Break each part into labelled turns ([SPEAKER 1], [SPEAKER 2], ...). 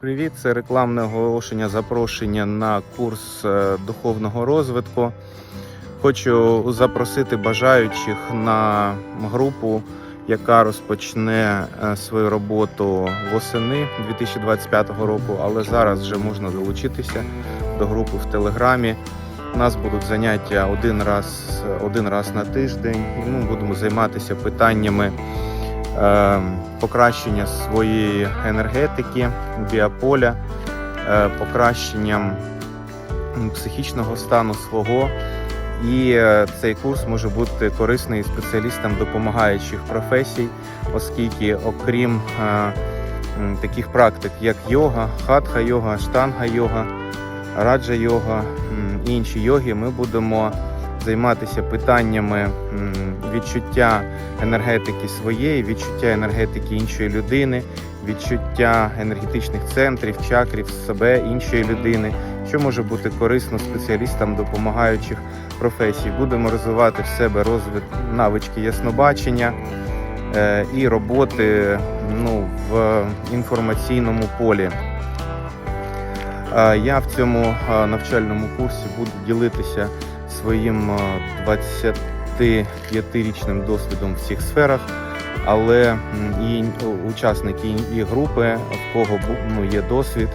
[SPEAKER 1] Привіт, це рекламне оголошення запрошення на курс е, духовного розвитку. Хочу запросити бажаючих на групу, яка розпочне е, свою роботу восени 2025 року, але зараз вже можна долучитися до групи в Телеграмі. У нас будуть заняття один раз, один раз на тиждень. і Ми будемо займатися питаннями покращення своєї енергетики, біополя, е, покращенням психічного стану свого. І е, цей курс може бути корисний спеціалістам допомагаючих професій, оскільки, окрім е, таких практик, як йога, хатха йога, штанга йога, раджа йога, і інші йоги, ми будемо займатися питаннями відчуття енергетики своєї, відчуття енергетики іншої людини, відчуття енергетичних центрів, чакрів себе іншої людини, що може бути корисно спеціалістам допомагаючих професій. Будемо розвивати в себе розвит навички яснобачення е, і роботи ну, в інформаційному полі. Е, Я в цьому е, навчальному курсі буду ділитися своїм е, 25-річним досвідом в цих сферах, але і учасники і групи, в кого ну, є досвід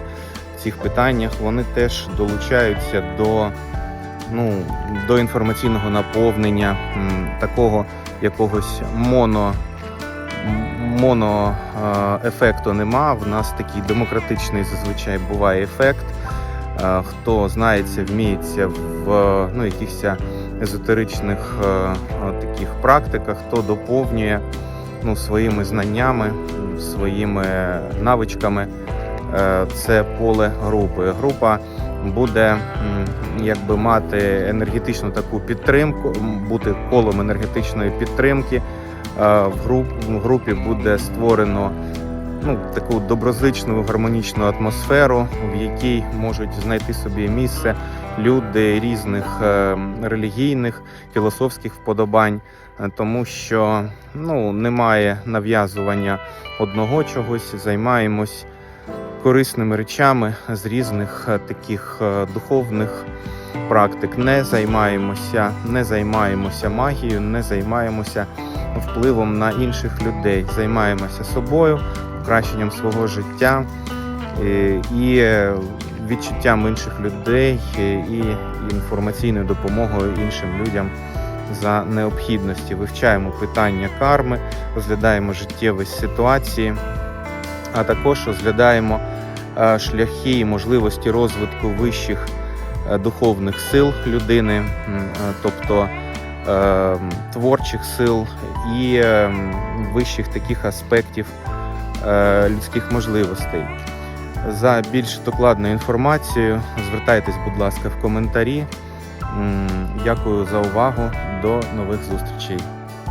[SPEAKER 1] в цих питаннях, вони теж долучаються до, ну, до інформаційного наповнення, такого якогось моно. м- Моно е, нема. В нас такий демократичний зазвичай буває ефект. Е, Хто знається, вміється в ну, якихось езотеричних е, таких практиках, хто доповнює ну, своїми знаннями, своїми навичками е, це поле групи. Група буде якби мати енергетичну таку підтримку, бути колом енергетичної підтримки. В групі буде створено ну, таку доброзичну гармонічну атмосферу, в якій можуть знайти собі місце люди різних е, релігійних, філософських вподобань, е, тому що ну, немає нав'язування одного чогось, займаємось корисними речами з різних е, таких духовних практик. Не займаємося, не займаємося магією, не займаємося впливом на інших людей. Займаємося собою, покращенням свого життя е, і е, відчуттям інших людей е, і інформаційною допомогою іншим людям за необхідності. Вивчаємо питання карми, розглядаємо життєві ситуації, а також розглядаємо шляхи і можливості розвитку вищих духовних сил людини, тобто е, творчих сил і е, вищих таких аспектів людських можливостей. За більш докладною інформацією звертайтесь, будь ласка, в коментарі. Дякую за увагу. До нових зустрічей.